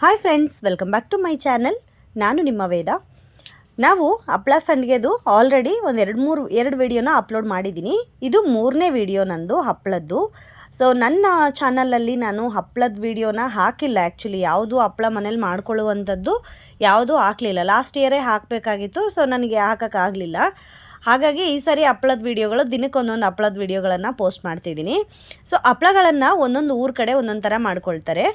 Hi friends welcome back to my channel ನಾನು ನಿಮ್ಮ ವೇದ. ನಾವು ಹಪ್ಳ ಸಂಡಿಗೆದು ಆಲ್ರೆಡಿ ಒಂದು ಎರಡು ಮೂರು, ಎರಡು ವೀಡಿಯೋನ ಅಪ್ಲೋಡ್ ಮಾಡಿದ್ದೀನಿ. ಇದು ಮೂರನೇ ವಿಡಿಯೋ ನಂದು ಹಪ್ಪಳದ್ದು ಸೊ ನನ್ನ ಚಾನಲಲ್ಲಿ ನಾನು ಹಪ್ಪಳದ ವೀಡಿಯೋನ ಹಾಕಿಲ್ಲ ಆ್ಯಕ್ಚುಲಿ ಯಾವುದು ಹಪ್ಪಳ ಮನೇಲಿ ಮಾಡ್ಕೊಳ್ಳುವಂಥದ್ದು ಯಾವುದೂ ಹಾಕಲಿಲ್ಲ. ಲಾಸ್ಟ್ ಇಯರೇ ಹಾಕಬೇಕಾಗಿತ್ತು ಸೊ ನನಗೆ ಹಾಕೋಕ್ಕಾಗಲಿಲ್ಲ. ಹಾಗಾಗಿ ಈ ಸರಿ ಹಪ್ಪಳದ ವೀಡಿಯೋಗಳು ದಿನಕ್ಕೆ ಒಂದೊಂದು ಹಪ್ಳದ ವೀಡಿಯೋಗಳನ್ನು ಪೋಸ್ಟ್ ಮಾಡ್ತಿದ್ದೀನಿ. ಸೊ ಹಪ್ಪಳಗಳನ್ನು ಒಂದೊಂದು ಊರ ಕಡೆ ಒಂದೊಂದು ಥರ ಮಾಡ್ಕೊಳ್ತಾರೆ.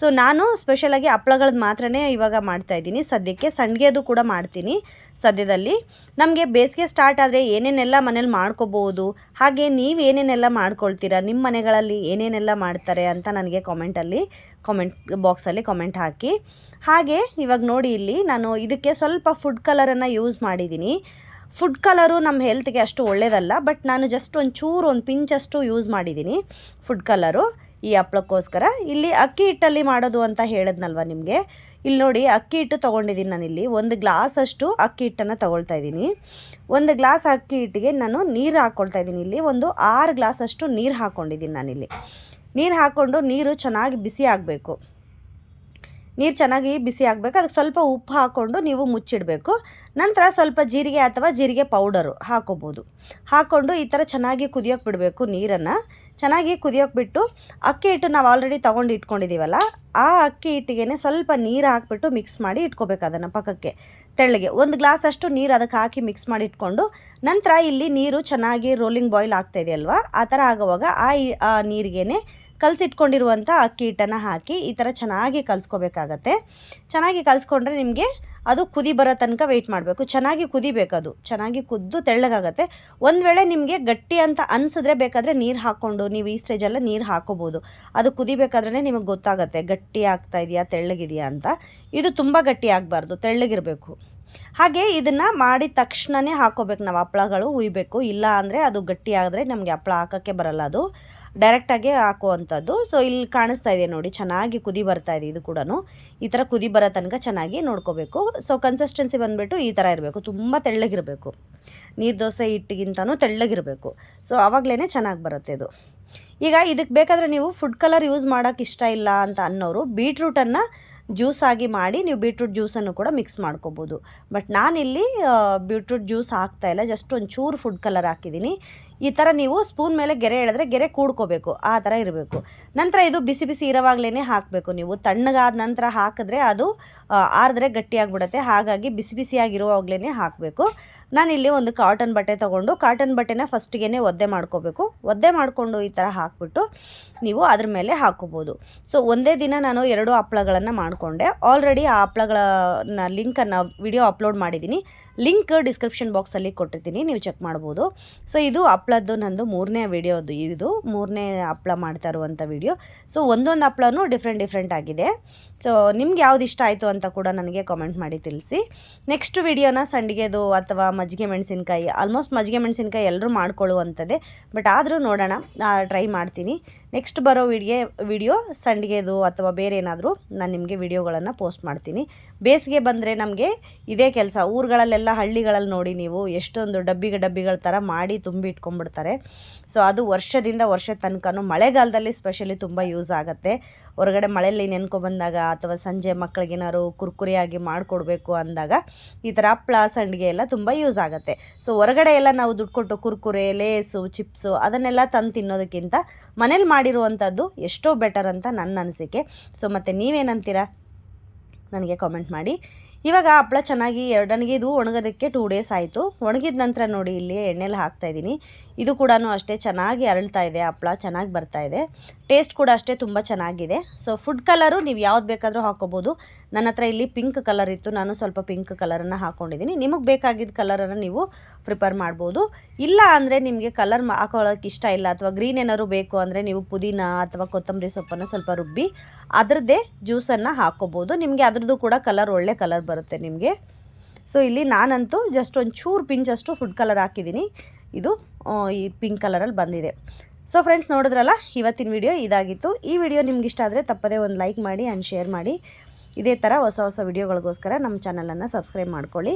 ಸೊ ನಾನು ಸ್ಪೆಷಲಾಗಿ ಹಪ್ಳಗಳದ್ದು ಮಾತ್ರನೇ ಇವಾಗ ಮಾಡ್ತಾಯಿದ್ದೀನಿ ಸದ್ಯಕ್ಕೆ ಸಂಡಿಗೆದು ಕೂಡ ಮಾಡ್ತೀನಿ ಸದ್ಯದಲ್ಲಿ. ನಮಗೆ ಬೇಸಿಗೆ ಸ್ಟಾರ್ಟ್ ಆದರೆ ಏನೇನೆಲ್ಲ ಮನೇಲಿ ಮಾಡ್ಕೋಬೋದು, ಹಾಗೆ ನೀವು ಏನೇನೆಲ್ಲ ಮಾಡ್ಕೊಳ್ತೀರಾ ನಿಮ್ಮ ಮನೆಗಳಲ್ಲಿ ಏನೇನೆಲ್ಲ ಮಾಡ್ತಾರೆ ಅಂತ ನನಗೆ ಕಾಮೆಂಟಲ್ಲಿ ಕಾಮೆಂಟ್ ಬಾಕ್ಸಲ್ಲಿ ಕಾಮೆಂಟ್ ಹಾಕಿ. ಹಾಗೆ ಇವಾಗ ನೋಡಿ ಇಲ್ಲಿ ನಾನು ಇದಕ್ಕೆ ಸ್ವಲ್ಪ ಫುಡ್ ಕಲರನ್ನು ಯೂಸ್ ಮಾಡಿದ್ದೀನಿ. ಫುಡ್ ಕಲರು ನಮ್ಮ ಹೆಲ್ತ್ಗೆ ಅಷ್ಟು ಒಳ್ಳೆಯದಲ್ಲ ಬಟ್ ನಾನು ಜಸ್ಟ್ ಒಂದು ಚೂರು ಒಂದು ಪಿಂಚಷ್ಟು ಯೂಸ್ ಮಾಡಿದ್ದೀನಿ ಫುಡ್ ಕಲರು ಈ ಹಪ್ಪಳಕ್ಕೋಸ್ಕರ ಇಲ್ಲಿ ಅಕ್ಕಿ ಹಿಟ್ಟಲ್ಲಿ ಮಾಡೋದು ಅಂತ ಹೇಳಿದ್ನಲ್ವ ನಿಮಗೆ? ಇಲ್ಲಿ ನೋಡಿ, ಅಕ್ಕಿ ಹಿಟ್ಟು ತೊಗೊಂಡಿದ್ದೀನಿ ನಾನಿಲ್ಲಿ. ಒಂದು ಗ್ಲಾಸ್ ಅಷ್ಟು ಅಕ್ಕಿ ಹಿಟ್ಟನ್ನು ತೊಗೊಳ್ತಾ ಇದ್ದೀನಿ. ಒಂದು ಗ್ಲಾಸ್ ಅಕ್ಕಿ ಹಿಟ್ಟಿಗೆ ನಾನು ನೀರು ಹಾಕ್ಕೊಳ್ತಾ ಇದ್ದೀನಿ ಇಲ್ಲಿ. ಒಂದು ಆರು ಗ್ಲಾಸಷ್ಟು ನೀರು ಹಾಕ್ಕೊಂಡಿದ್ದೀನಿ ನಾನಿಲ್ಲಿ. ನೀರು ಹಾಕ್ಕೊಂಡು ನೀರು ಚೆನ್ನಾಗಿ ಬಿಸಿ ಆಗಬೇಕು. ನೀರು ಚೆನ್ನಾಗಿ ಬಿಸಿ ಆಗಬೇಕು. ಅದಕ್ಕೆ ಸ್ವಲ್ಪ ಉಪ್ಪು ಹಾಕ್ಕೊಂಡು ನೀವು ಮುಚ್ಚಿಡಬೇಕು. ನಂತರ ಸ್ವಲ್ಪ ಜೀರಿಗೆ ಅಥವಾ ಜೀರಿಗೆ ಪೌಡರು ಹಾಕೋಬೋದು. ಹಾಕ್ಕೊಂಡು ಈ ಥರ ಚೆನ್ನಾಗಿ ಕುದಿಯೋಕೆ ಬಿಡಬೇಕು ನೀರನ್ನು. ಚೆನ್ನಾಗಿ ಕುದಿಯೋಕೆ ಬಿಟ್ಟು ಅಕ್ಕಿ ಹಿಟ್ಟು ನಾವು ಆಲ್ರೆಡಿ ತೊಗೊಂಡು ಇಟ್ಕೊಂಡಿದ್ದೀವಲ್ಲ ಆ ಅಕ್ಕಿ ಹಿಟ್ಟಿಗೆ ಸ್ವಲ್ಪ ನೀರು ಹಾಕ್ಬಿಟ್ಟು ಮಿಕ್ಸ್ ಮಾಡಿ ಇಟ್ಕೋಬೇಕು ಅದನ್ನು ಪಕ್ಕಕ್ಕೆ, ತೆಳ್ಳಗೆ. ಒಂದು ಗ್ಲಾಸ್ ಅಷ್ಟು ನೀರು ಅದಕ್ಕೆ ಹಾಕಿ ಮಿಕ್ಸ್ ಮಾಡಿ ಇಟ್ಕೊಂಡು ನಂತರ ಇಲ್ಲಿ ನೀರು ಚೆನ್ನಾಗಿ ರೋಲಿಂಗ್ ಬಾಯ್ಲ್ ಆಗ್ತಾಯಿದೆಯಲ್ವ ಆ ಥರ ಆಗುವಾಗ ಆ ನೀರಿಗೇ ಕಲಸಿಟ್ಕೊಂಡಿರುವಂಥ ಅಕ್ಕಿ ಹಿಟ್ಟನ್ನು ಹಾಕಿ ಈ ಥರ ಚೆನ್ನಾಗಿ ಕಲಿಸ್ಕೋಬೇಕಾಗತ್ತೆ. ಚೆನ್ನಾಗಿ ಕಲಿಸ್ಕೊಂಡ್ರೆ ನಿಮಗೆ ಅದು ಕುದಿ ಬರೋ ತನಕ ವೆಯ್ಟ್ ಮಾಡಬೇಕು. ಚೆನ್ನಾಗಿ ಕುದಿಬೇಕು ಅದು. ಚೆನ್ನಾಗಿ ಕುದ್ದು ತೆಳ್ಳಗಾಗತ್ತೆ. ಒಂದು ವೇಳೆ ನಿಮಗೆ ಗಟ್ಟಿ ಅಂತ ಅನಿಸಿದ್ರೆ ಬೇಕಾದರೆ ನೀರು ಹಾಕ್ಕೊಂಡು ನೀವು ಈ ಸ್ಟೇಜೆಲ್ಲ ನೀರು ಹಾಕೋಬೋದು. ಅದು ಕುದಿಬೇಕಾದ್ರೆ ನಿಮಗೆ ಗೊತ್ತಾಗುತ್ತೆ ಗಟ್ಟಿ ಆಗ್ತಾ ಇದೆಯಾ, ತೆಳ್ಳಗಿದೆಯಾ ಅಂತ. ಇದು ತುಂಬ ಗಟ್ಟಿ ಆಗಬಾರ್ದು, ತೆಳ್ಳಗಿರಬೇಕು. ಹಾಗೆ ಇದನ್ನು ಮಾಡಿದ ತಕ್ಷಣವೇ ಹಾಕೋಬೇಕು. ನಾವು ಹಪ್ಪಳಗಳು ಹುಯ್ಬೇಕು. ಇಲ್ಲ ಅಂದರೆ ಅದು ಗಟ್ಟಿ ಆದರೆ ನಮಗೆ ಹಪ್ಪಳ ಹಾಕೋಕ್ಕೆ ಬರಲ್ಲ ಅದು. ಡೈರೆಕ್ಟಾಗಿ ಹಾಕುವಂಥದ್ದು. ಸೊ ಇಲ್ಲಿ ಕಾಣಿಸ್ತಾ ಇದೆ ನೋಡಿ, ಚೆನ್ನಾಗಿ ಕುದಿ ಬರ್ತಾ ಇದೆ ಇದು ಕೂಡ ಈ ಥರ ಕುದಿ ಬರೋ ತನಕ ಚೆನ್ನಾಗಿ ನೋಡ್ಕೋಬೇಕು. ಸೊ ಕನ್ಸಿಸ್ಟೆನ್ಸಿ ಬಂದುಬಿಟ್ಟು ಈ ಥರ ಇರಬೇಕು. ತುಂಬ ತೆಳ್ಳಗಿರಬೇಕು. ನೀರು ದೋಸೆ ಹಿಟ್ಟಿಗಿಂತನೂ ತೆಳ್ಳಗಿರಬೇಕು. ಸೊ ಆವಾಗಲೇ ಚೆನ್ನಾಗಿ ಬರುತ್ತೆ ಇದು. ಈಗ ಇದಕ್ಕೆ ಬೇಕಾದರೆ ನೀವು ಫುಡ್ ಕಲರ್ ಯೂಸ್ ಮಾಡೋಕ್ಕೆ ಇಷ್ಟ ಇಲ್ಲ ಅಂತ ಅನ್ನೋರು ಬೀಟ್ರೂಟನ್ನು ಜ್ಯೂಸ್ ಆಗಿ ಮಾಡಿ ನೀವು ಬೀಟ್ರೂಟ್ ಜ್ಯೂಸನ್ನು ಕೂಡ ಮಿಕ್ಸ್ ಮಾಡ್ಕೋಬೋದು. ಬಟ್ ನಾನಿಲ್ಲಿ ಬೀಟ್ರೂಟ್ ಜ್ಯೂಸ್ ಹಾಕ್ತಾಯಿಲ್ಲ ಜಸ್ಟ್ ಒಂದು ಚೂರು ಫುಡ್ ಕಲರ್ ಹಾಕಿದ್ದೀನಿ. ಈ ಥರ ನೀವು ಸ್ಪೂನ್ ಮೇಲೆ ಗೆರೆ ಎಳೆದ್ರೆ ಗೆರೆ ಕೂಡ್ಕೋಬೇಕು, ಆ ಥರ ಇರಬೇಕು. ನಂತರ ಇದು ಬಿಸಿ ಬಿಸಿ ಇರೋವಾಗಲೇ ಹಾಕಬೇಕು ನೀವು. ತಣ್ಣಗಾದ ನಂತರ ಹಾಕಿದ್ರೆ ಅದು ಆರಿದ್ರೆ ಗಟ್ಟಿಯಾಗಿಬಿಡುತ್ತೆ. ಹಾಗಾಗಿ ಬಿಸಿ ಬಿಸಿಯಾಗಿರುವಾಗಲೇ ಹಾಕಬೇಕು. ನಾನಿಲ್ಲಿ ಒಂದು ಕಾಟನ್ ಬಟ್ಟೆ ತೊಗೊಂಡು ಕಾಟನ್ ಬಟ್ಟೆನ ಫಸ್ಟಿಗೆ ಒದ್ದೆ ಮಾಡ್ಕೋಬೇಕು. ಒದ್ದೆ ಮಾಡಿಕೊಂಡು ಈ ಥರ ಹಾಕ್ಬಿಟ್ಟು ನೀವು ಅದ್ರ ಮೇಲೆ ಹಾಕೋಬೋದು. ಸೊ ಒಂದೇ ದಿನ ನಾನು ಎರಡು ಹಪ್ಪಳಗಳನ್ನು ಮಾಡಿಕೊಂಡೆ. ಆಲ್ರೆಡಿ ಆ ಹಪ್ಳಗಳನ್ನ ಲಿಂಕನ್ನು ವಿಡಿಯೋ ಅಪ್ಲೋಡ್ ಮಾಡಿದ್ದೀನಿ. ಲಿಂಕ್ ಡಿಸ್ಕ್ರಿಪ್ಷನ್ ಬಾಕ್ಸಲ್ಲಿ ಕೊಟ್ಟಿರ್ತೀನಿ ನೀವು ಚೆಕ್ ಮಾಡ್ಬೋದು. ಸೊ ಇದು ಹಪ್ಳದ್ದು ನಂದು ಮೂರನೇ ವಿಡಿಯೋದು ಇದು ಮೂರನೇ ಹಪ್ಪಳ ಮಾಡ್ತಾ ಇರುವಂಥ ವಿಡಿಯೋ ಸೊ ಒಂದೊಂದು ಹಪ್ಪಳನೂ ಡಿಫ್ರೆಂಟ್ ಡಿಫ್ರೆಂಟ್ ಆಗಿದೆ. ಸೊ ನಿಮ್ಗೆ ಯಾವ್ದು ಇಷ್ಟ ಆಯಿತು ಅಂತ ಕೂಡ ನನಗೆ ಕಾಮೆಂಟ್ ಮಾಡಿ ತಿಳಿಸಿ. ನೆಕ್ಸ್ಟ್ ವಿಡಿಯೋನ ಸಂಡಿಗೆದು ಅಥವಾ ಮಜ್ಜಿಗೆ ಮೆಣಸಿನ್ಕಾಯಿ ಆಲ್ಮೋಸ್ಟ್ ಮಜ್ಜಿಗೆ ಮೆಣಸಿನ್ಕಾಯಿ ಎಲ್ಲರೂ ಮಾಡ್ಕೊಳ್ಳುವಂಥದ್ದೇ ಬಟ್ ಆದರೂ ನೋಡೋಣ ಟ್ರೈ ಮಾಡ್ತೀನಿ. ನೆಕ್ಸ್ಟ್ ಬರೋ ವಿಡಿಯೋ ವಿಡಿಯೋ ಸಂಡಿಗೆದು ಅಥವಾ ಬೇರೆ ಏನಾದರೂ ನಾನು ನಿಮಗೆ ವಿಡಿಯೋಗಳನ್ನು ಪೋಸ್ಟ್ ಮಾಡ್ತೀನಿ. ಬೇಸಿಗೆ ಬಂದರೆ ನಮಗೆ ಇದೇ ಕೆಲಸ, ಊರುಗಳಲ್ಲೆಲ್ಲ ಹಳ್ಳಿಗಳಲ್ಲಿ ನೋಡಿ ನೀವು ಎಷ್ಟೊಂದು ಡಬ್ಬಿಗೆ ಡಬ್ಬಿಗಳ ಥರ ಮಾಡಿ ತುಂಬಿ ಇಟ್ಕೊಂಡ್ಬಿಡ್ತಾರೆ ಸೊ ಅದು ವರ್ಷದಿಂದ ವರ್ಷ ತನಕನೂ ಮಳೆಗಾಲದಲ್ಲಿ ಸ್ಪೆಷಲಿ ತುಂಬ ಯೂಸ್ ಆಗುತ್ತೆ. ಹೊರಗಡೆ ಮಳೆಯಲ್ಲಿ ನೆನ್ಕೊಬಂದಾಗ ಅಥವಾ ಸಂಜೆ ಮಕ್ಕಳಿಗೇನಾದ್ರು ಕುರ್ಕುರಿಯಾಗಿ ಮಾಡಿಕೊಡ್ಬೇಕು ಅಂದಾಗ ಈ ಥರ ಹಪ್ಪಳ ಸಂಡಿಗೆ ಎಲ್ಲ ತುಂಬ ಯೂಸ್ ಆಗುತ್ತೆ. ಸೊ ಹೊರಗಡೆ ಎಲ್ಲ ನಾವು ದುಡ್ಡು ಕೊಟ್ಟು ಕುರ್ಕುರೆ ಲೇಸು ಚಿಪ್ಸು ಅದನ್ನೆಲ್ಲ ತಂದು ತಿನ್ನೋದಕ್ಕಿಂತ ಮನೇಲಿ ಮಾಡಿರುವಂಥದ್ದು ಎಷ್ಟೋ ಬೆಟರ್ ಅಂತ ನನ್ನ ಅನಿಸಿಕೆ. ಸೊ ಮತ್ತು ನೀವೇನಂತೀರಾ? ನನಗೆ ಕಾಮೆಂಟ್ ಮಾಡಿ. ಇವಾಗ ಹಪ್ಪಳ ಚೆನ್ನಾಗಿ ಎರಡನಿಗೆ ಇದು ಒಣಗೋದಕ್ಕೆ ಟೂ ಡೇಸ್ ಆಯಿತು. ಒಣಗಿದ ನಂತರ ನೋಡಿ ಇಲ್ಲಿ ಎಣ್ಣೆಲಿ ಹಾಕ್ತಾಯಿದ್ದೀನಿ ಇದು ಕೂಡ ಅಷ್ಟೇ ಚೆನ್ನಾಗಿ ಅರಳ್ತಾ ಇದೆ ಹಪ್ಪಳ ಚೆನ್ನಾಗಿ ಬರ್ತಾ ಇದೆ. ಟೇಸ್ಟ್ ಕೂಡ ಅಷ್ಟೇ ತುಂಬ ಚೆನ್ನಾಗಿದೆ. ಸೊ ಫುಡ್ ಕಲರು ನೀವು ಯಾವ್ದು ಬೇಕಾದರೂ ಹಾಕೋಬೋದು. ನನ್ನ ಹತ್ರ ಇಲ್ಲಿ ಪಿಂಕ್ ಕಲರ್ ಇತ್ತು. ನಾನು ಸ್ವಲ್ಪ ಪಿಂಕ್ ಕಲರನ್ನು ಹಾಕ್ಕೊಂಡಿದ್ದೀನಿ ನಿಮಗೆ ಬೇಕಾಗಿದ್ದ ಕಲರನ್ನು ನೀವು ಪ್ರಿಪೇರ್ ಮಾಡ್ಬೋದು. ಇಲ್ಲ ಅಂದರೆ ನಿಮಗೆ ಕಲರ್ ಹಾಕೊಳ್ಳೋಕೆ ಇಷ್ಟ ಇಲ್ಲ ಅಥವಾ ಗ್ರೀನ್ ಏನಾದ್ರು ಬೇಕು ಅಂದರೆ ನೀವು ಪುದೀನ ಅಥವಾ ಕೊತ್ತಂಬರಿ ಸೊಪ್ಪನ್ನು ಸ್ವಲ್ಪ ರುಬ್ಬಿ ಅದರದ್ದೇ ಜ್ಯೂಸನ್ನು ಹಾಕೋಬೋದು. ನಿಮಗೆ ಅದರದ್ದು ಕೂಡ ಕಲರ್ ಒಳ್ಳೆ ಕಲರ್ ಬರುತ್ತೆ ನಿಮಗೆ. ಸೊ ಇಲ್ಲಿ ನಾನಂತೂ ಜಸ್ಟ್ ಒಂದು ಚೂರು ಪಿಂಚಷ್ಟು ಫುಡ್ ಕಲರ್ ಹಾಕಿದ್ದೀನಿ ಇದು ಈ ಪಿಂಕ್ ಕಲರಲ್ಲಿ ಬಂದಿದೆ. ಸೊ ಫ್ರೆಂಡ್ಸ್ ನೋಡಿದ್ರಲ್ಲ, ಇವತ್ತಿನ ವಿಡಿಯೋ ಇದಾಗಿತ್ತು. ಈ ವಿಡಿಯೋ ನಿಮ್ಗೆ ಇಷ್ಟ ಆದರೆ ತಪ್ಪದೇ ಒಂದು ಲೈಕ್ ಮಾಡಿ ಆ್ಯಂಡ್ ಶೇರ್ ಮಾಡಿ. ಇದೇ ಥರ ಹೊಸ ಹೊಸ ವಿಡಿಯೋಗಳಿಗೋಸ್ಕರ ನಮ್ಮ ಚಾನಲನ್ನು ಸಬ್ಸ್ಕ್ರೈಬ್ ಮಾಡ್ಕೊಳ್ಳಿ.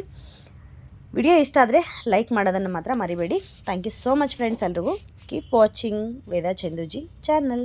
ವಿಡಿಯೋ ಇಷ್ಟ ಆದರೆ ಲೈಕ್ ಮಾಡೋದನ್ನು ಮಾತ್ರ ಮರಿಬೇಡಿ. Thank you so much friends ಎಲ್ರಿಗೂ. Keep watching Veda Chanduji channel